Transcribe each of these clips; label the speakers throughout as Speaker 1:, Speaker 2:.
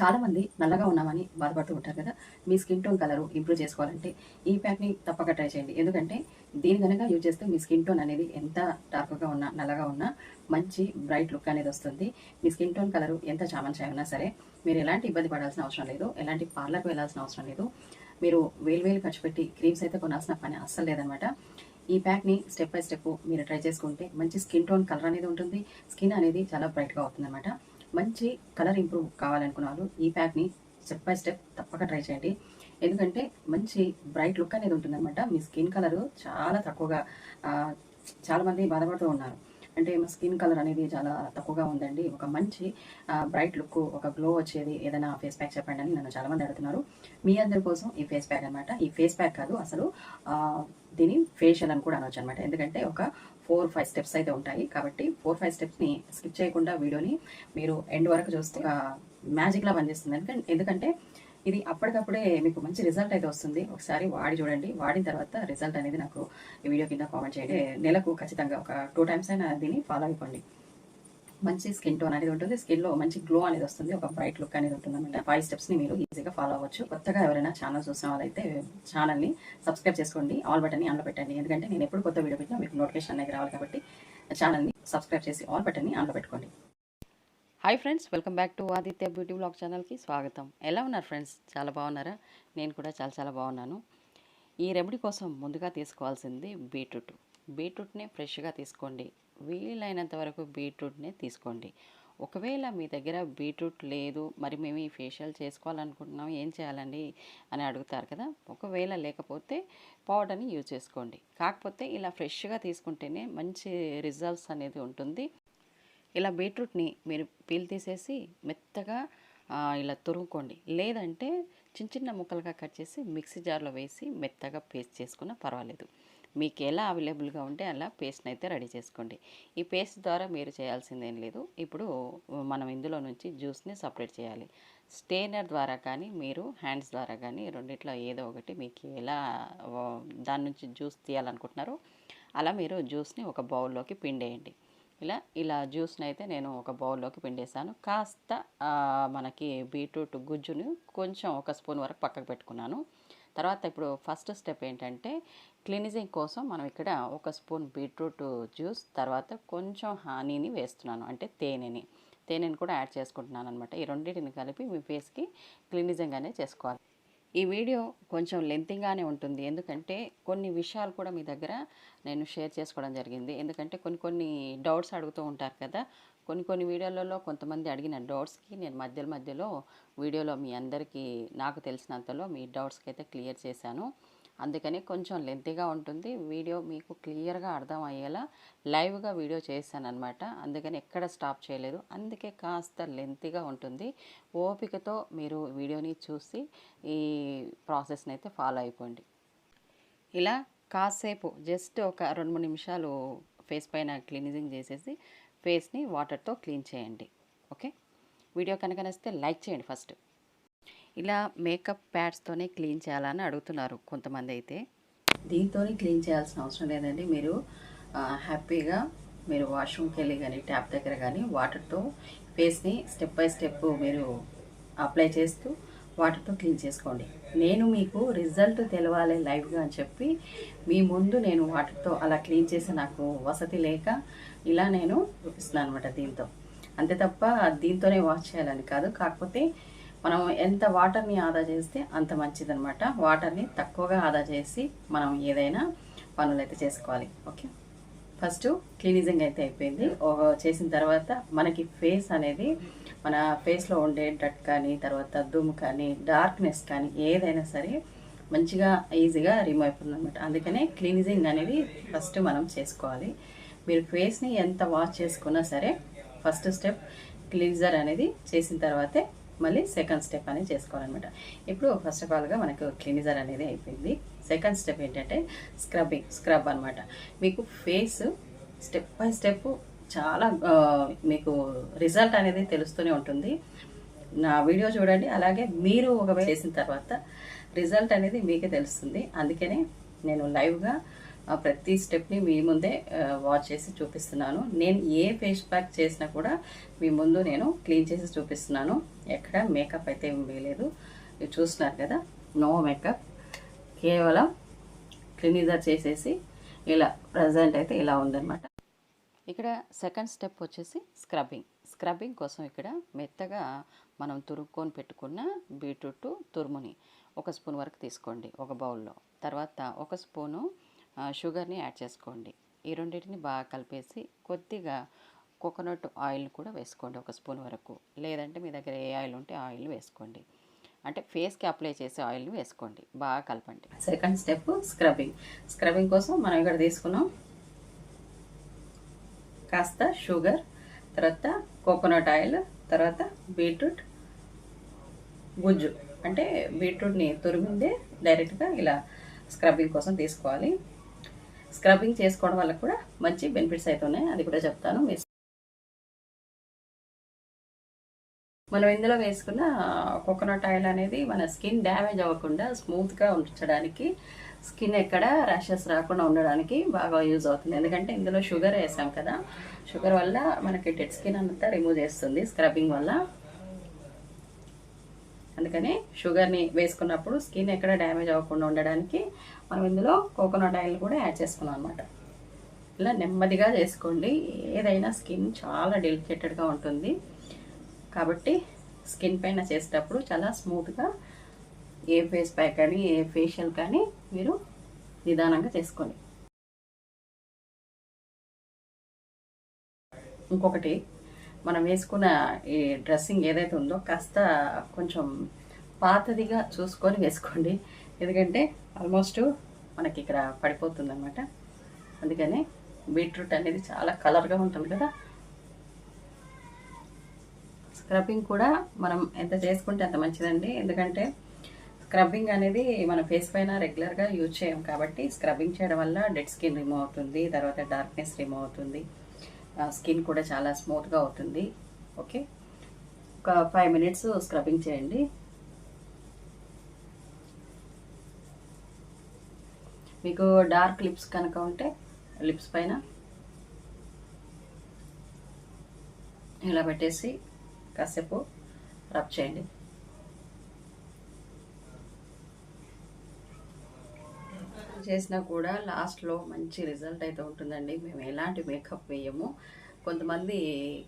Speaker 1: చాలా మంది నల్లగా ఉన్నామని బాధపడుతూ ఉంటారు కదా. మీ స్కిన్ టోన్ కలర్ ఇంప్రూవ్ చేసుకోవాలంటే ఈ ప్యాక్ని తప్పక ట్రై చేయండి. ఎందుకంటే దీని కనుక యూజ్ చేస్తే మీ స్కిన్ టోన్ అనేది ఎంత డార్క్గా ఉన్నా నల్లగా ఉన్నా మంచి బ్రైట్ లుక్ అనేది వస్తుంది. మీ స్కిన్ టోన్ కలర్ ఎంత చామన్ ఉన్నా సరే మీరు ఎలాంటి ఇబ్బంది పడాల్సిన అవసరం లేదు. ఎలాంటి పార్లర్కి వెళ్ళాల్సిన అవసరం లేదు. మీరు వేలు వేలు ఖర్చు పెట్టి క్రీమ్స్ అయితే కొనాల్సిన పని అస్సలు లేదనమాట. ఈ ప్యాక్ని స్టెప్ బై స్టెప్ మీరు ట్రై చేసుకుంటే మంచి స్కిన్ టోన్ కలర్ అనేది ఉంటుంది. స్కిన్ అనేది చాలా బ్రైట్గా అవుతుందన్నమాట మంచి కలర్ ఇంప్రూవ్ కావాలనుకున్న వాళ్ళు ఈ ప్యాక్ని స్టెప్ బై స్టెప్ తప్పక ట్రై చేయండి. ఎందుకంటే మంచి బ్రైట్ లుక్ అనేది ఉంటుందన్నమాట. మీ స్కిన్ కలర్ చాలా తక్కువగా చాలామంది బాధపడుతూ ఉన్నారు. అంటే మా స్కిన్ కలర్ అనేది చాలా తక్కువగా ఉందండి. ఒక మంచి బ్రైట్ లుక్ ఒక గ్లో వచ్చేది ఏదైనా ఫేస్ ప్యాక్ చెప్పండి అని నన్ను చాలామంది అడుగుతున్నారు. మీ అందరి కోసం ఈ ఫేస్ ప్యాక్ అన్నమాట. ఈ ఫేస్ ప్యాక్ కాదు అసలు దీని ఫేషియల్ అని కూడా అనొచ్చు అనమాట ఎందుకంటే ఒక ఫోర్ ఫైవ్ స్టెప్స్ అయితే ఉంటాయి. కాబట్టి ఫోర్ ఫైవ్ స్టెప్స్ని స్కిప్ చేయకుండా వీడియోని మీరు ఎండ్ వరకు చూస్తే మ్యాజిక్లా పనిచేస్తుంది. ఎందుకంటే ఎందుకంటే ఇది అప్పటికప్పుడే మీకు మంచి రిజల్ట్ అయితే వస్తుంది. ఒకసారి వాడి చూడండి. వాడిన తర్వాత రిజల్ట్ అనేది నాకు ఈ వీడియో కింద కామెంట్ చేయండి. నెలకు ఖచ్చితంగా ఒక టూ టైమ్స్ అయినా దీన్ని ఫాలో అయిపోండి. మంచి స్కిన్ టోన్ అనేది ఉంటుంది. స్కిన్లో మంచి గ్లో అనేది వస్తుంది. ఒక బ్రైట్ లుక్ అనేది ఉంటుంది అనమాట ఫైవ్ స్టెప్స్ని మీరు ఈజీగా ఫాలో అవ్వచ్చు. కొత్తగా ఎవరైనా ఛానల్ చూసిన వాళ్ళైతే ఛానల్ని సబ్స్క్రైబ్ చేసుకోండి. ఆల్ బటన్ని ఆన్లో పెట్టండి. ఎందుకంటే నేను ఎప్పుడు కొత్త వీడియో పెట్టినా మీకు నోటిఫికేషన్ అనేది రావాలి కాబట్టి ఛానల్ని సబ్స్క్రైబ్ చేసి ఆల్ బటన్ని ఆన్లో పెట్టుకోండి. Hi friends welcome back to Aditya beauty blog ఛానల్కి స్వాగతం. ఎలా ఉన్నారు ఫ్రెండ్స్? చాలా బాగున్నారా? నేను కూడా చాలా చాలా బాగున్నాను. ఈ రెమెడీ కోసం ముందుగా తీసుకోవాల్సింది బీట్రూట్. బీట్రూట్ని ఫ్రెష్గా తీసుకోండి. వీలైనంత వరకు బీట్రూట్నే తీసుకోండి. ఒకవేళ మీ దగ్గర బీట్రూట్ లేదు మరి మేము ఈ ఫేషియల్ చేసుకోవాలనుకుంటున్నాం ఏం చేయాలండి అని అడుగుతారు కదా ఒకవేళ లేకపోతే పౌడర్ని యూజ్ చేసుకోండి. కాకపోతే ఇలా ఫ్రెష్గా తీసుకుంటేనే మంచి రిజల్ట్స్ అనేది ఉంటుంది. ఇలా బీట్రూట్ని మీరు పీల్ తీసేసి మెత్తగా ఇలా తురుముకోండి. లేదంటే చిన్న చిన్న ముక్కలుగా కట్ చేసి మిక్సీ జార్లో వేసి మెత్తగా పేస్ట్ చేసుకున్నా పర్వాలేదు. మీకు ఎలా అవైలబుల్గా ఉంటే అలా పేస్ట్ని అయితే రెడీ చేసుకోండి. ఈ పేస్ట్ ద్వారా మీరు చేయాల్సిందేం లేదు. ఇప్పుడు మనం ఇందులో నుంచి జ్యూస్ని సపరేట్ చేయాలి. స్టేనర్ ద్వారా కానీ మీరు హ్యాండ్స్ ద్వారా కానీ రెండిట్లో ఏదో ఒకటి మీకు ఎలా దాని నుంచి జ్యూస్ తీయాలనుకుంటున్నారో అలా మీరు జ్యూస్ని ఒక బౌల్లోకి పిండేయండి. ఇలా ఇలా జ్యూస్ని అయితే నేను ఒక బౌల్లోకి పిండేశాను. కాస్త మనకి బీట్రూట్ గుజ్జుని కొంచెం ఒక స్పూన్ వరకు పక్కకు పెట్టుకున్నాను. తర్వాత ఇప్పుడు ఫస్ట్ స్టెప్ ఏంటంటే క్లినిజింగ్ కోసం మనం ఇక్కడ ఒక స్పూన్ బీట్రూట్ జ్యూస్ తర్వాత కొంచెం హనీని వేస్తున్నాను అంటే తేనెని. తేనెని కూడా యాడ్ చేసుకుంటున్నాను అనమాట ఈ రెండింటిని కలిపి మీ ఫేస్కి క్లినిజింగ్ అనేది చేసుకోవాలి. ఈ వీడియో కొంచెం లెంతీగానే ఉంటుంది. ఎందుకంటే కొన్ని విషయాలు కూడా మీ దగ్గర నేను షేర్ చేసుకోవడం జరిగింది. ఎందుకంటే కొన్ని కొన్ని డౌట్స్ అడుగుతూ ఉంటారు కదా. కొన్ని కొన్ని వీడియోలలో కొంతమంది అడిగిన డౌట్స్కి నేను మధ్యలో మధ్యలో వీడియోలో మీ అందరికీ నాకు తెలిసినంతలో మీ డౌట్స్కి అయితే క్లియర్ చేశాను. అందుకని కొంచెం లెంతీగా ఉంటుంది. వీడియో మీకు క్లియర్గా అర్థం అయ్యేలా లైవ్గా వీడియో చేశాను అనమాట అందుకని ఎక్కడ స్టాప్ చేయలేదు. అందుకే కాస్త లెంతీగా ఉంటుంది. ఓపికతో మీరు వీడియోని చూసి ఈ ప్రాసెస్ని అయితే ఫాలో అయిపోండి. ఇలా కాసేపు జస్ట్ ఒక రెండు మూడు నిమిషాలు ఫేస్ పైన క్లీనింగ్ చేసేసి ఫేస్ని వాటర్తో క్లీన్ చేయండి. ఓకే? వీడియో కనుక నచ్చితే లైక్ చేయండి ఫస్ట్. ఇలా మేకప్ ప్యాడ్స్తోనే క్లీన్ చేయాలని అడుగుతున్నారు కొంతమంది అయితే. దీంతో క్లీన్ చేయాల్సిన అవసరం లేదండి. మీరు హ్యాపీగా మీరు వాష్రూమ్కి వెళ్ళి కానీ ట్యాప్ దగ్గర కానీ వాటర్తో ఫేస్ని స్టెప్ బై స్టెప్ మీరు అప్లై చేస్తూ వాటర్తో క్లీన్ చేసుకోండి. నేను మీకు రిజల్ట్ తెలవాలి లైవ్గా అని చెప్పి మీ ముందు నేను వాటర్తో అలా క్లీన్ చేసి నాకు వసతి లేక ఇలా నేను చూపిస్తున్నాను అనమాట దీంతో. అంతే తప్ప దీంతోనే వాష్ చేయాలని కాదు. కాకపోతే మనం ఎంత వాటర్ని ఆదా చేస్తే అంత మంచిదనమాట వాటర్ని తక్కువగా ఆదా చేసి మనం ఏదైనా పనులు అయితే చేసుకోవాలి. ఓకే? ఫస్ట్ క్లీనిజింగ్ అయితే అయిపోయింది. చేసిన తర్వాత మనకి ఫేస్ అనేది మన ఫేస్లో ఉండే డట్ కానీ తర్వాత దుమ్ము కానీ డార్క్నెస్ కానీ ఏదైనా సరే మంచిగా ఈజీగా రిమూవ్ అయిపోతుంది అనమాట అందుకనే క్లీనిజింగ్ అనేది ఫస్ట్ మనం చేసుకోవాలి. మీరు ఫేస్ని ఎంత వాష్ చేసుకున్నా సరే ఫస్ట్ స్టెప్ క్లీన్జర్ అనేది చేసిన తర్వాతే మళ్ళీ సెకండ్ స్టెప్ అనేది చేసుకోవాలన్నమాట. ఇప్పుడు ఫస్ట్ ఆఫ్ ఆల్గా మనకు క్లినిజర్ అనేది అయిపోయింది. సెకండ్ స్టెప్ ఏంటంటే స్క్రబ్బింగ్ స్క్రబ్ అన్నమాట. మీకు ఫేస్ స్టెప్ బై స్టెప్ చాలా మీకు రిజల్ట్ అనేది తెలుస్తూనే ఉంటుంది. నా వీడియో చూడండి. అలాగే మీరు ఒకవేళ చేసిన తర్వాత రిజల్ట్ అనేది మీకే తెలుస్తుంది. అందుకనే నేను లైవ్గా ప్రతి స్టెప్ని మీ ముందే వాచ్ చేసి చూపిస్తున్నాను. నేను ఏ ఫేస్ ప్యాక్ చేసినా కూడా మీ ముందు నేను క్లీన్ చేసి చూపిస్తున్నాను. ఎక్కడ మేకప్ అయితే ఏం వేయలేదు. చూస్తున్నారు కదా నో మేకప్ కేవలం క్లీనిజర్ చేసేసి ఇలా ప్రజెంట్ అయితే ఇలా ఉందన్నమాట. ఇక్కడ సెకండ్ స్టెప్ వచ్చేసి స్క్రబ్బింగ్ స్క్రబ్బింగ్ కోసం ఇక్కడ మెత్తగా మనం తురుక్కొని పెట్టుకున్న బీట్రూట్ తురుముని ఒక స్పూన్ వరకు తీసుకోండి ఒక బౌల్లో తర్వాత ఒక స్పూను షుగర్ని యాడ్ చేసుకోండి. ఈ రెండింటిని బాగా కలిపేసి కొద్దిగా కోకోనట్ ఆయిల్ కూడా వేసుకోండి ఒక స్పూన్ వరకు. లేదంటే మీ దగ్గర ఏ ఆయిల్ ఉంటే ఆయిల్ వేసుకోండి. అంటే ఫేస్కి అప్లై చేసే ఆయిల్ని వేసుకోండి. బాగా కలపండి. సెకండ్ స్టెప్ స్క్రబ్బింగ్ స్క్రబ్బింగ్ కోసం మనం ఇక్కడ తీసుకున్నాం కాస్త షుగర్ తర్వాత కోకోనట్ ఆయిల్ తర్వాత బీట్రూట్ గుజ్జు. అంటే బీట్రూట్ని తురిమిందే డైరెక్ట్గా ఇలా స్క్రబ్బింగ్ కోసం తీసుకోవాలి. స్క్రబ్బింగ్ చేసుకోవడం వల్ల కూడా మంచి బెనిఫిట్స్ అయితే ఉన్నాయి. అది కూడా చెప్తాను. మీరు మనం ఇందులో వేసుకున్న కోకోనట్ ఆయిల్ అనేది మన స్కిన్ డ్యామేజ్ అవ్వకుండా స్మూత్గా ఉంచడానికి స్కిన్ ఎక్కడ ర్యాషెస్ రాకుండా ఉండడానికి బాగా యూజ్ అవుతుంది. ఎందుకంటే ఇందులో షుగర్ వేసాం కదా. షుగర్ వల్ల మనకి డెడ్ స్కిన్ అంతా రిమూవ్ చేస్తుంది స్క్రబ్బింగ్ వల్ల. అందుకని షుగర్ని వేసుకున్నప్పుడు స్కిన్ ఎక్కడ డ్యామేజ్ అవ్వకుండా ఉండడానికి మనం ఇందులో కోకోనట్ ఆయిల్ కూడా యాడ్ చేసుకున్నాం అనమాట ఇలా నెమ్మదిగా చేసుకోండి. ఏదైనా స్కిన్ చాలా డెలికేటెడ్గా ఉంటుంది. కాబట్టి స్కిన్ పైన చేసేటప్పుడు చాలా స్మూత్గా ఏ ఫేస్ ప్యాక్ కానీ ఏ ఫేషియల్ కానీ మీరు నిదానంగా చేసుకోండి. ఇంకొకటి మనం వేసుకున్న ఈ డ్రెస్సింగ్ ఏదైతే ఉందో కాస్త కొంచెం పాతదిగా చూసుకొని వేసుకోండి. ఎందుకంటే ఆల్మోస్ట్ మనకి ఇక్కడ పడిపోతుంది అనమాట అందుకని బీట్రూట్ అనేది చాలా కలర్గా ఉంటుంది కదా. స్క్రబ్బింగ్ కూడా మనం ఎంత చేసుకుంటే అంత మంచిదండి. ఎందుకంటే స్క్రబ్బింగ్ అనేది మన ఫేస్ పైన రెగ్యులర్గా యూజ్ చేయం కాబట్టి స్క్రబ్బింగ్ చేయడం వల్ల డెడ్ స్కిన్ రిమూవ్ అవుతుంది తర్వాత డార్క్నెస్ రిమూవ్ అవుతుంది. స్కిన్ కూడా చాలా స్మూత్గా అవుతుంది. ఓకే? ఒక ఫైవ్ మినిట్స్ స్క్రబ్బింగ్ చేయండి. మీకు డార్క్ లిప్స్ కనుక ఉంటే లిప్స్ పైన ఇలా పెట్టేసి కాసేపు రబ్ చేయండి. చేసినా కూడా లాస్ట్లో మంచి రిజల్ట్ అయితే ఉంటుందండి. మేము ఎలాంటి మేకప్ వేయము? కొంతమంది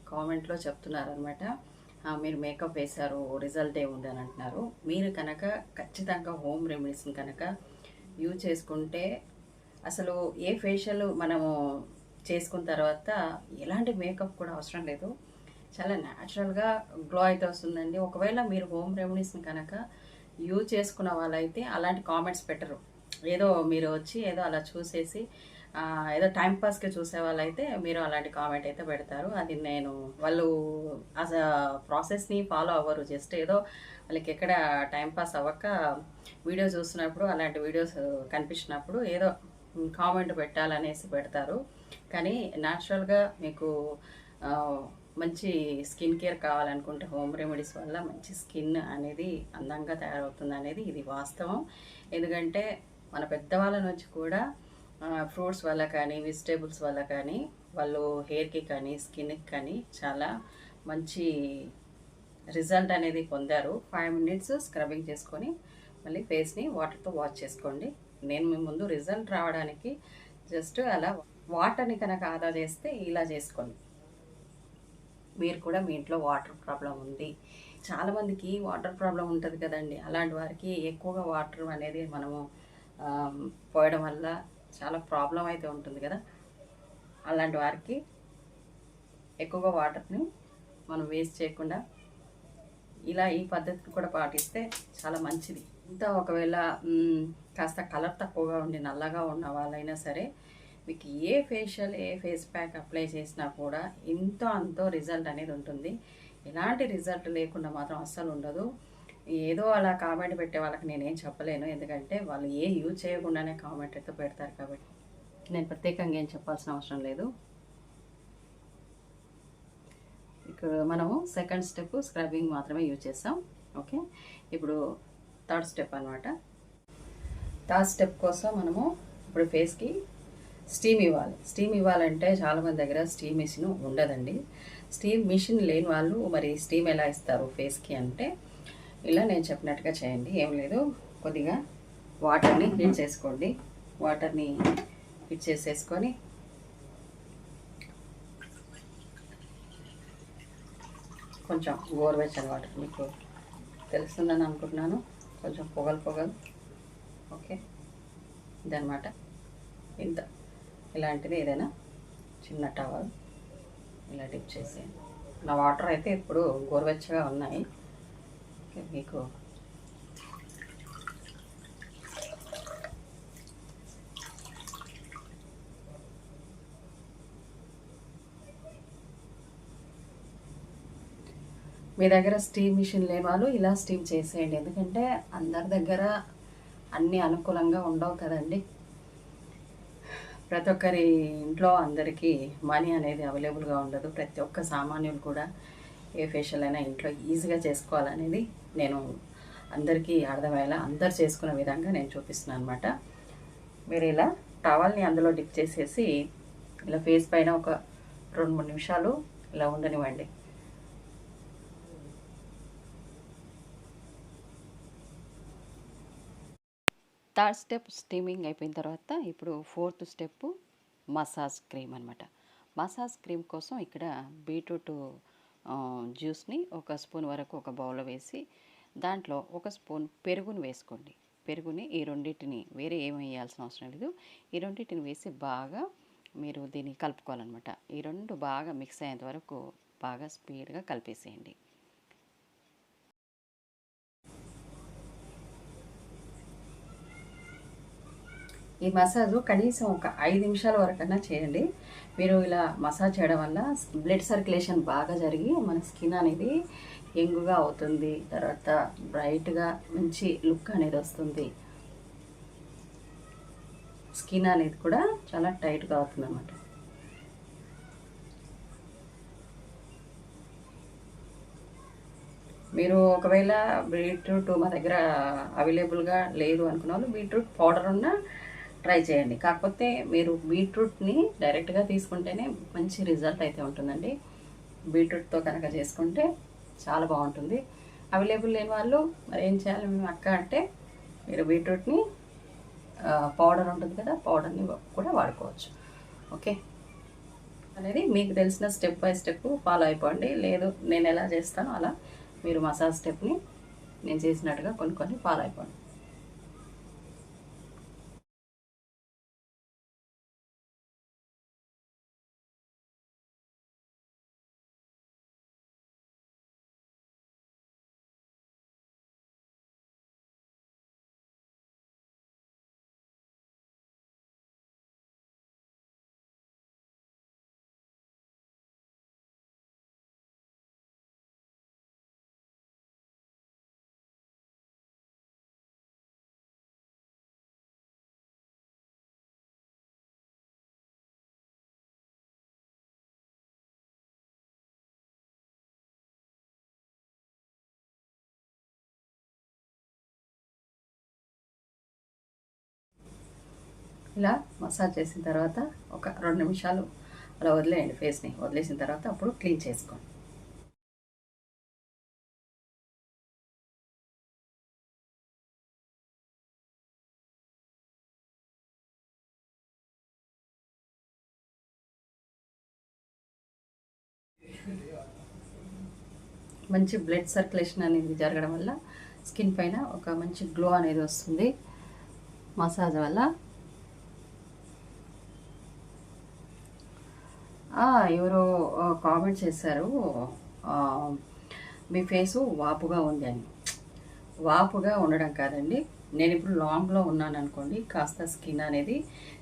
Speaker 1: కామెంట్లో చెప్తున్నారు అనమాట మీరు మేకప్ వేశారు రిజల్ట్ ఏముంది? అని అంటున్నారు. మీరు కనుక ఖచ్చితంగా హోమ్ రెమెడీస్ని కనుక యూజ్ చేసుకుంటే అసలు ఏ ఫేషియల్ మనము చేసుకున్న తర్వాత ఎలాంటి మేకప్ కూడా అవసరం లేదు. చాలా న్యాచురల్గా గ్లో అయితే వస్తుందండి. ఒకవేళ మీరు హోమ్ రెమెడీస్ని కనుక యూజ్ చేసుకున్న వాళ్ళైతే అలాంటి కామెంట్స్ పెట్టరు. ఏదో మీరు వచ్చి ఏదో అలా చూసేసి ఏదో టైం పాస్కి చూసే వాళ్ళైతే మీరు అలాంటి కామెంట్ అయితే పెడతారు. అది నేను వాళ్ళు అస ప్రాసెస్ని ఫాలో అవ్వరు. జస్ట్ ఏదో వాళ్ళకి ఎక్కడ టైం పాస్ అవ్వక వీడియో చూసినప్పుడు అలాంటి వీడియోస్ కనిపించినప్పుడు ఏదో కామెంట్ పెట్టాలనేసి పెడతారు. కానీ న్యాచురల్గా మీకు మంచి స్కిన్ కేర్ కావాలనుకుంటే హోమ్ రెమెడీస్ వల్ల మంచి స్కిన్ అనేది అందంగా తయారవుతుంది అనేది ఇది వాస్తవం. ఎందుకంటే మన పెద్దవాళ్ళ నుంచి కూడా ఫ్రూట్స్ వల్ల కానీ వెజిటేబుల్స్ వల్ల కానీ వాళ్ళు హెయిర్కి కానీ స్కిన్కి కానీ చాలా మంచి రిజల్ట్ అనేది పొందారు. ఫైవ్ మినిట్స్ స్క్రబ్బింగ్ చేసుకొని మళ్ళీ ఫేస్ని వాటర్తో వాష్ చేసుకోండి. నేను మీ ముందు రిజల్ట్ రావడానికి జస్ట్ అలా వాటర్ని కనుక ఆదా చేస్తే ఇలా చేసుకోండి. మీరు కూడా మీ ఇంట్లో వాటర్ ప్రాబ్లం ఉంది. చాలామందికి వాటర్ ప్రాబ్లం ఉంటుంది కదండి. అలాంటి వారికి ఎక్కువగా వాటర్ అనేది మనము పోయడం వల్ల చాలా ప్రాబ్లం అయితే ఉంటుంది కదా. అలాంటి వారికి ఎక్కువగా వాటర్ని మనం వేస్ట్ చేయకుండా ఇలా ఈ పద్ధతిని కూడా పాటిస్తే చాలా మంచిది. ఇంకా ఒకవేళ కాస్త కలర్ తక్కువగా ఉండి నల్లగా ఉన్న వాళ్ళైనా సరే మీకు ఏ ఫేషియల్ ఏ ఫేస్ ప్యాక్ అప్లై చేసినా కూడా ఇంత అంతో రిజల్ట్ అనేది ఉంటుంది. ఎలాంటి రిజల్ట్ లేకుండా మాత్రం అస్సలు ఉండదు. ఏదో అలా కామెంట్ పెట్టే వాళ్ళకి నేనేం చెప్పలేను. ఎందుకంటే వాళ్ళు ఏ యూజ్ చేయకుండానే కామెంట్ అయితే పెడతారు కాబట్టి. నేను ప్రత్యేకంగా ఏం చెప్పాల్సిన అవసరం లేదు. ఇక్కడ మనము సెకండ్ స్టెప్ స్క్రబ్బింగ్ మాత్రమే యూజ్ చేస్తాం. ఓకే? ఇప్పుడు థర్డ్ స్టెప్ అనమాట థర్డ్ స్టెప్ కోసం మనము ఇప్పుడు ఫేస్కి స్టీమ్ ఇవ్వాలి. స్టీమ్ ఇవ్వాలంటే చాలామంది దగ్గర స్టీమ్ మిషన్ ఉండదండి. స్టీమ్ మిషన్ లేని వాళ్ళు మరి స్టీమ్ ఎలా ఇస్తారు ఫేస్కి అంటే ఇలా నేను చెప్పినట్టుగా చేయండి. ఏం లేదు. కొద్దిగా వాటర్ని హీట్ చేసుకోండి. వాటర్ని హీట్ చేసేసుకొని కొంచెం గోరువెచ్చని వాటర్ మీకు తెలుస్తుందని అనుకుంటున్నాను. కొంచెం పొగలు పొగలు. ఓకే? ఇదనమాట ఇంత. ఇలాంటిది ఏదైనా చిన్న టవల్ ఇలా డిప్ చేసేయండి. నా వాటర్ అయితే ఇప్పుడు గోరువెచ్చగా ఉన్నాయి. ఓకే, మీకు మీ దగ్గర స్టీమ్ మిషన్ లేని వాళ్ళు ఇలా స్టీమ్ చేసేయండి. ఎందుకంటే అందరి దగ్గర అన్నీ అనుకూలంగా ఉండవు కదండి. ప్రతి ఒక్కరి ఇంట్లో అందరికీ మనీ అనేది అవైలబుల్గా ఉండదు. ప్రతి ఒక్క సామాన్యులు కూడా ఏ ఫేషియల్ అయినా ఇంట్లో ఈజీగా చేసుకోవాలనేది నేను అందరికీ అర్థమయ్యేలా అందరు చేసుకునే విధంగా నేను చూపిస్తున్నాను అనమాట మీరు ఇలా టవల్ని అందులో డిప్ చేసేసి ఇలా ఫేస్ పైన ఒక రెండు మూడు నిమిషాలు ఇలా ఉండనివ్వండి. థర్డ్ స్టెప్ స్టీమింగ్ అయిపోయిన తర్వాత ఇప్పుడు ఫోర్త్ స్టెప్ మసాజ్ క్రీమ్ అనమాట మసాజ్ క్రీమ్ కోసం ఇక్కడ బీట్రూట్ జ్యూస్ని ఒక స్పూన్ వరకు ఒక బౌల్లో వేసి దాంట్లో ఒక స్పూన్ పెరుగును వేసుకోండి. పెరుగుని ఈ రెండింటిని వేరే ఏమి వేయాల్సిన అవసరం లేదు. ఈ రెండింటిని వేసి బాగా మీరు దీన్ని కలుపుకోవాలన్నమాట. ఈ రెండు బాగా మిక్స్ అయ్యేంత వరకు బాగా స్పీడ్గా కలిపేసేయండి. ఈ మసాజ్ కనీసం ఒక ఐదు నిమిషాల వరకన్నా చేయండి. మీరు ఇలా మసాజ్ చేయడం వల్ల బ్లడ్ సర్క్యులేషన్ బాగా జరిగి మన స్కిన్ అనేది ఎంగుగా అవుతుంది. తర్వాత బ్రైట్గా మంచి లుక్ అనేది వస్తుంది. స్కిన్ అనేది కూడా చాలా టైట్గా అవుతుంది అన్నమాట మీరు ఒకవేళ బీట్రూట్ మా దగ్గర అవైలబుల్గా లేదు అనుకున్న వాళ్ళు బీట్రూట్ పౌడర్ ఉన్న ట్రై చేయండి. కాకపోతే మీరు బీట్రూట్ని డైరెక్ట్గా తీసుకుంటేనే మంచి రిజల్ట్ అయితే ఉంటుందండి. బీట్రూట్తో కనుక చేసుకుంటే చాలా బాగుంటుంది. అవైలబుల్ లేని వాళ్ళు మరి ఏం చేయాలి? మేము అక్క అంటే మీరు బీట్రూట్ని పౌడర్ ఉంటుంది కదా పౌడర్ని కూడా వాడుకోవచ్చు. ఓకే? అనేది మీకు తెలిసిన స్టెప్ బై స్టెప్ ఫాలో అయిపోండి. లేదు నేను ఎలా చేస్తానో అలా మీరు మసాజ్ స్టెప్ని నేను చేసినట్టుగా కొన్ని కొన్ని ఫాలో అయిపోండి. ఇలా మసాజ్ చేసిన తర్వాత ఒక రెండు నిమిషాలు అలా వదిలేయండి ఫేస్ని వదిలేసిన తర్వాత అప్పుడు క్లీన్ చేసుకోండి. మంచి బ్లడ్ సర్క్యులేషన్ అనేది జరగడం వల్ల స్కిన్ పైన ఒక మంచి గ్లో అనేది వస్తుంది. మసాజ్ వల్ల ఎవరో కామెంట్ చేశారు. మీ ఫేసు వాపుగా ఉంది అని. వాపుగా ఉండడం కాదండి. నేను ఇప్పుడు లాంగ్లో ఉన్నాను అనుకోండి కాస్త స్కిన్ అనేది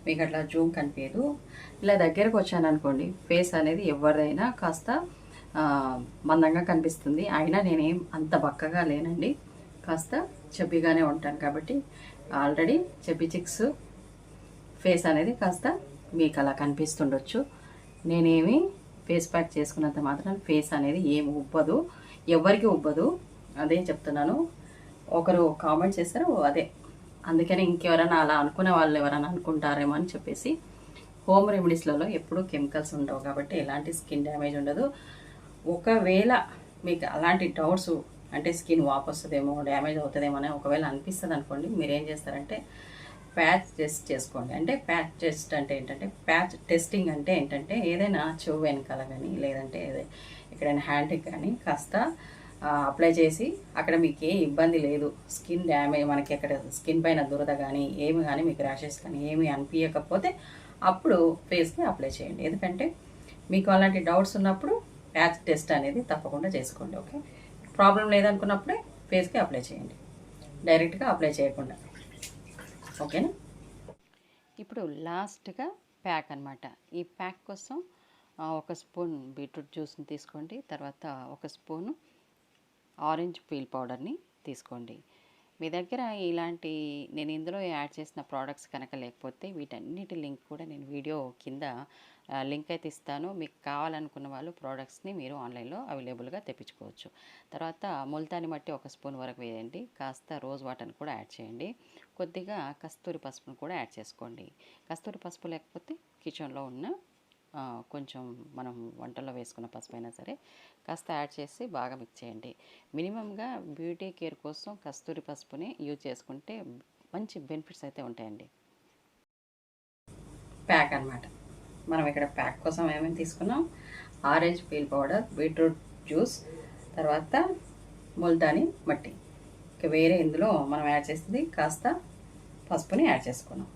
Speaker 1: మీకు అట్లా జూమ్ కనిపించదు. ఇలా దగ్గరకు వచ్చాను అనుకోండి ఫేస్ అనేది ఎవరిదైనా కాస్త మందంగా కనిపిస్తుంది. అయినా నేనేం అంత బక్కగా లేనండి. కాస్త చెబ్బిగానే ఉంటాను కాబట్టి ఆల్రెడీ చెబ్బి చిక్స్ ఫేస్ అనేది కాస్త మీకు అలా కనిపిస్తుండొచ్చు. నేనేమి ఫేస్ ప్యాక్ చేసుకున్నంత మాత్రం ఫేస్ అనేది ఏమి ఉబ్బదు ఎవరికి ఉబ్బదు. అదే చెప్తున్నాను. ఒకరు కామెంట్ చేశారు అదే. అందుకని ఇంకెవరైనా అలా అనుకునే వాళ్ళు ఎవరైనా అనుకుంటారేమో అని చెప్పేసి హోమ్ రెమెడీస్లలో ఎప్పుడూ కెమికల్స్ ఉండవు కాబట్టి ఎలాంటి స్కిన్ డ్యామేజ్ ఉండదు. ఒకవేళ మీకు అలాంటి డౌట్స్ అంటే స్కిన్ వాపొస్తుందేమో డ్యామేజ్ అవుతుందేమో అని ఒకవేళ అనిపిస్తుంది అనుకోండి మీరు ఏం చేస్తారంటే ప్యాచ్ టెస్ట్ చేసుకోండి. అంటే ప్యాచ్ టెస్ట్ అంటే ఏంటంటే ప్యాచ్ టెస్టింగ్ అంటే ఏంటంటే ఏదైనా చెవు వెనకాల కానీ లేదంటే ఎక్కడైనా హ్యాండ్కి కానీ కాస్త అప్లై చేసి అక్కడ మీకు ఏ ఇబ్బంది లేదు. స్కిన్ డ్యామేజ్ మనకి అక్కడ స్కిన్ పైన దురద కానీ ఏమి కానీ మీకు ర్యాషెస్ కానీ ఏమి అనిపించకపోతే అప్పుడు ఫేస్కి అప్లై చేయండి. ఎందుకంటే మీకు అలాంటి డౌట్స్ ఉన్నప్పుడు ప్యాచ్ టెస్ట్ అనేది తప్పకుండా చేసుకోండి. ఓకే? ప్రాబ్లం లేదనుకున్నప్పుడే ఫేస్కి అప్లై చేయండి. డైరెక్ట్గా అప్లై చేయకుండా. ఓకేనా? ఇప్పుడు లాస్ట్గా ప్యాక్ అనమాట ఈ ప్యాక్ కోసం ఒక స్పూన్ బీట్రూట్ జ్యూస్ని తీసుకోండి. తర్వాత ఒక స్పూను ఆరెంజ్ పీల్ పౌడర్ని తీసుకోండి. మీ దగ్గర ఇలాంటి నేను ఇందులో యాడ్ చేసిన ప్రోడక్ట్స్ కనుక లేకపోతే వీటన్నిటి లింక్ కూడా నేను వీడియో కింద లింక్ అయితే ఇస్తాను. మీకు కావాలనుకున్న వాళ్ళు ప్రోడక్ట్స్ని మీరు ఆన్లైన్లో అవైలబుల్గా తెప్పించుకోవచ్చు. తర్వాత ముల్తాని మట్టి ఒక స్పూన్ వరకు వేయండి. కాస్త రోజ్ వాటర్ని కూడా యాడ్ చేయండి. కొద్దిగా కస్తూరి పసుపును కూడా యాడ్ చేసుకోండి. కస్తూరి పసుపు లేకపోతే కిచెన్లో ఉన్న కొంచెం మనం వంటల్లో వేసుకున్న పసుపు అయినా సరే కాస్త యాడ్ చేసి బాగా మిక్స్ చేయండి. మినిమంగా బ్యూటీ కేర్ కోసం కస్తూరి పసుపుని యూజ్ చేసుకుంటే మంచి బెనిఫిట్స్ అయితే ఉంటాయండి. ప్యాక్ అన్నమాట. మనం ఇక్కడ ప్యాక్ కోసం ఏమేమి తీసుకున్నాం? Orange peel powder beetroot juice తర్వాత ముల్తాని మట్టి. ఇక వేరే ఇందులో మనం యాడ్ చేసింది కాస్త పసుపుని యాడ్ చేసుకున్నాం.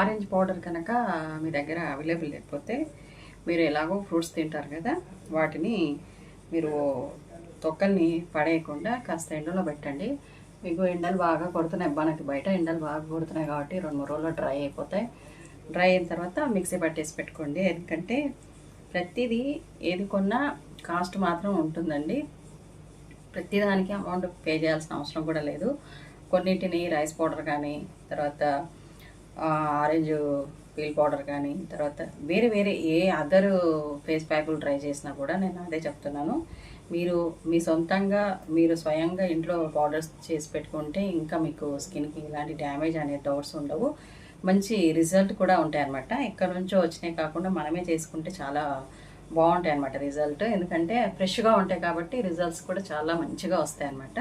Speaker 1: ఆరెంజ్ పౌడర్ కనుక మీ దగ్గర అవైలబుల్ లేకపోతే మీరు ఎలాగో ఫ్రూట్స్ తింటారు కదా వాటిని మీరు తొక్కల్ని పడేయకుండా కాస్త ఎండలో పెట్టండి. మీకు ఎండలు బాగా కొడుతున్నాయి మనకి బయట ఎండలు బాగా కొడుతున్నాయి కాబట్టి రెండు మూడు రోజులు డ్రై అయిపోతాయి. డ్రై అయిన తర్వాత మిక్సీ పట్టేసి పెట్టుకోండి. ఎందుకంటే ప్రతిదీ ఏది కొన్నా కాస్ట్ మాత్రం ఉంటుందండి. ప్రతిదానికి అమౌంట్ పే చేయాల్సిన అవసరం కూడా లేదు. కొన్నింటిని రైస్ పౌడర్ కానీ తర్వాత ఆరెంజ్ పీల్ పౌడర్ కానీ తర్వాత వేరే వేరే ఏ అదర్ ఫేస్ ప్యాకులు ట్రై చేసినా కూడా నేను అదే చెప్తున్నాను. మీరు మీ సొంతంగా మీరు స్వయంగా ఇంట్లో పౌడర్స్ చేసి పెట్టుకుంటే ఇంకా మీకు స్కిన్కి ఇలాంటి డ్యామేజ్ అనే డౌట్స్ ఉండవు. మంచి రిజల్ట్ కూడా ఉంటాయి అనమాట ఇక్కడ నుంచో వచ్చినాయి కాకుండా మనమే చేసుకుంటే చాలా బాగుంటాయి అనమాట రిజల్ట్. ఎందుకంటే ఫ్రెష్గా ఉంటాయి కాబట్టి రిజల్ట్స్ కూడా చాలా మంచిగా వస్తాయి అనమాట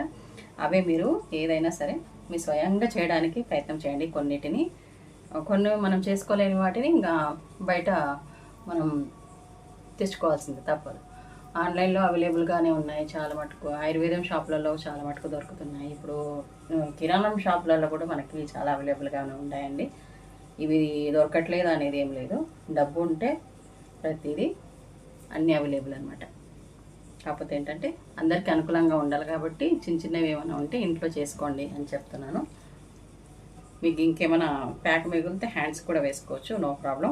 Speaker 1: అవే మీరు ఏదైనా సరే మీ స్వయంగా చేయడానికి ప్రయత్నం చేయండి కొన్నిటిని. కొన్ని మనం చేసుకోలేని వాటిని ఇంకా బయట మనం తెచ్చుకోవాల్సింది తప్పదు. ఆన్లైన్లో అవైలబుల్గానే ఉన్నాయి చాలా మటుకు. ఆయుర్వేదం షాపులలో చాలా మటుకు దొరుకుతున్నాయి. ఇప్పుడు కిరాణం షాపులలో కూడా మనకి చాలా అవైలబుల్గానే ఉన్నాయండి. ఇవి దొరకట్లేదు అనేది ఏం లేదు. డబ్బు ఉంటే ప్రతిదీ అన్నీ అవైలబుల్ అనమాట కాకపోతే ఏంటంటే అందరికీ అనుకూలంగా ఉండాలి కాబట్టి చిన్న చిన్నవి ఏమైనా ఉంటే ఇంట్లో చేసుకోండి అని చెప్తున్నాను. మీకు ఇంకేమైనా ప్యాక్ మిగిలితే హ్యాండ్స్ కూడా వేసుకోవచ్చు నో ప్రాబ్లం.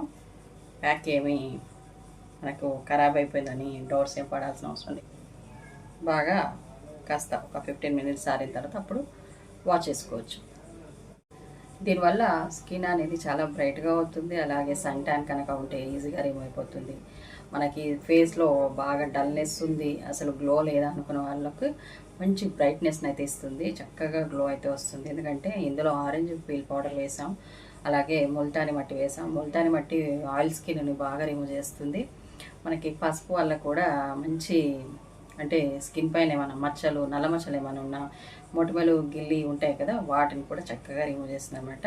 Speaker 1: ప్యాక్ ఏమీ మనకు ఖరాబ్ అయిపోయిందని డోర్స్ ఏం పడాల్సిన అవసరం లేదు. బాగా కాస్త ఒక ఫిఫ్టీన్ మినిట్స్ ఆరిన తర్వాత అప్పుడు వాష్ చేసుకోవచ్చు. దీనివల్ల స్కిన్ అనేది చాలా బ్రైట్గా అవుతుంది అలాగే సన్ ట్యాన్ కనుక ఉంటే ఈజీగా రిమూవ్ అయిపోతుంది. మనకి ఫేస్లో బాగా డల్నెస్ ఉంది అసలు గ్లో లేదా అనుకున్న వాళ్ళకి మంచి బ్రైట్నెస్ని అయితే ఇస్తుంది చక్కగా గ్లో అయితే వస్తుంది. ఎందుకంటే ఇందులో ఆరెంజ్ పీల్ పౌడర్ వేసాం అలాగే ముల్తాని మట్టి వేసాం. ముల్తాని మట్టి ఆయిల్ స్కిన్ని బాగా రిమూవ్ చేస్తుంది. మనకి పసుపు వల్ల కూడా మంచి అంటే స్కిన్ పైన ఏమైనా మచ్చలు నల్ల మచ్చలు ఏమైనా ఉన్నా మొటిమలు గిల్లి ఉంటాయి కదా వాటిని కూడా చక్కగా రిమూవ్ చేస్తుంది అనమాట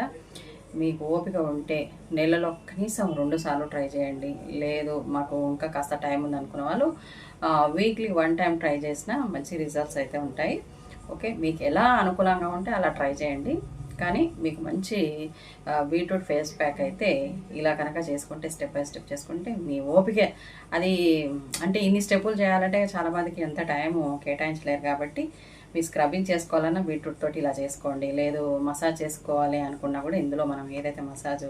Speaker 1: మీకు ఓపిక ఉంటే నెలలో కనీసం రెండు సార్లు ట్రై చేయండి. లేదు మాకు ఇంకా కాస్త టైం ఉంది అనుకున్న వాళ్ళు వీక్లీ వన్ టైం ట్రై చేసినా మంచి రిజల్ట్స్ అయితే ఉంటాయి. ఓకే మీకు ఎలా అనుకూలంగా ఉంటే అలా ట్రై చేయండి. కానీ మీకు మంచి బీట్రూట్ ఫేస్ ప్యాక్ అయితే ఇలా కనుక చేసుకుంటే స్టెప్ బై స్టెప్ చేసుకుంటే మీ ఓపిక. అది అంటే ఇన్ని స్టెప్పులు చేయాలంటే చాలా మందికి ఎంత టైం కేటాయించలేరు కాబట్టి మీ స్క్రబ్బింగ్ చేసుకోవాలన్నా బీట్రూట్ తోటి ఇలా చేసుకోండి. లేదు మసాజ్ చేసుకోవాలి అనుకున్నా కూడా ఇందులో మనం ఏదైతే మసాజ్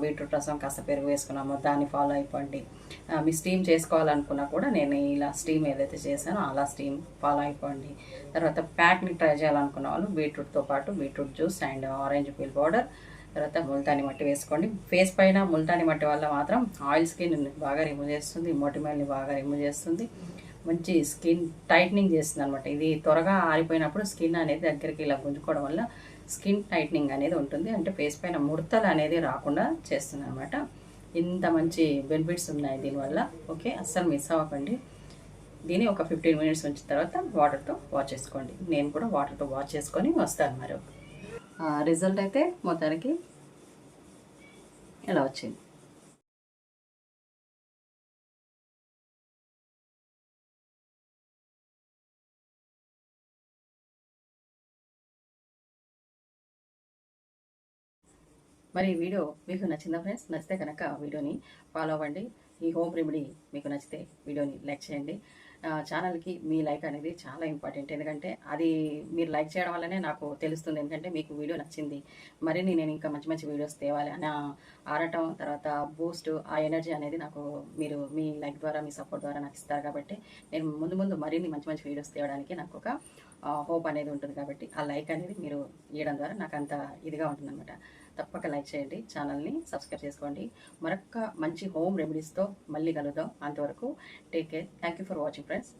Speaker 1: బీట్రూట్ రసం కాస్త పెరుగు వేసుకున్నామో దాన్ని ఫాలో అయిపోండి. మీ స్టీమ్ చేసుకోవాలనుకున్నా కూడా నేను ఇలా స్టీమ్ ఏదైతే చేశానో అలా స్టీమ్ ఫాలో అయిపోండి. తర్వాత ప్యాక్ని ట్రై చేయాలనుకున్న వాళ్ళు బీట్రూట్తో పాటు beetroot juice and orange peel powder తర్వాత ముల్తాని మట్టి వేసుకోండి. ఫేస్ పైన ముల్తాని మట్టి వల్ల మాత్రం ఆయిల్ స్కిన్ బాగా రిమూవ్ చేస్తుంది మొటిమేల్ని బాగా రిమూవ్ చేస్తుంది. మంచి స్కిన్ టైట్నింగ్ చేస్తుంది అనమాట ఇది త్వరగా ఆరిపోయినప్పుడు స్కిన్ అనేది దగ్గరికి ఇలా గుంజుకోవడం వల్ల స్కిన్ టైట్నింగ్ అనేది ఉంటుంది. అంటే ఫేస్ పైన ముడతలు అనేది రాకుండా చేస్తుంది అనమాట ఇంత మంచి బెనిఫిట్స్ ఉన్నాయి దీనివల్ల. ఓకే అస్సలు మిస్ అవ్వకండి. దీన్ని ఒక ఫిఫ్టీన్ మినిట్స్ ఉంచిన తర్వాత వాటర్తో వాష్ చేసుకోండి. నేను కూడా వాటర్తో వాష్ చేసుకొని వస్తాను మరి. రిజల్ట్ అయితే మొత్తానికి ఇలా వచ్చింది. మరి ఈ వీడియో మీకు నచ్చిందా ఫ్రెండ్స్ నచ్చితే కనుక వీడియోని ఫాలో అవ్వండి. ఈ హోమ్ రెమెడీ మీకు నచ్చితే వీడియోని లైక్ చేయండి. ఛానల్కి మీ లైక్ అనేది చాలా ఇంపార్టెంట్ ఎందుకంటే అది మీరు లైక్ చేయడం వల్లనే నాకు తెలుస్తుంది. ఎందుకంటే మీకు వీడియో నచ్చింది. మరిన్ని నేను ఇంకా మంచి మంచి వీడియోస్ తేవాలి అని ఆడటం తర్వాత బూస్ట్ ఆ ఎనర్జీ అనేది నాకు మీరు మీ లైక్ ద్వారా మీ సపోర్ట్ ద్వారా నాకు ఇస్తారు కాబట్టి నేను ముందు ముందు మరిన్ని మంచి మంచి వీడియోస్ తేవడానికి నాకు ఒక హోప్ అనేది ఉంటుంది కాబట్టి ఆ లైక్ అనేది మీరు ఇవ్వడం ద్వారా నాకు అంత ఇదిగా ఉంటుందన్నమాట. తప్పక లైక్ చేయండి ఛానల్ని సబ్స్క్రైబ్ చేసుకోండి. మరొక మంచి హోమ్ రెమెడీస్తో మళ్ళీ కలుద్దాం. అంతవరకు take care thank you for watching friends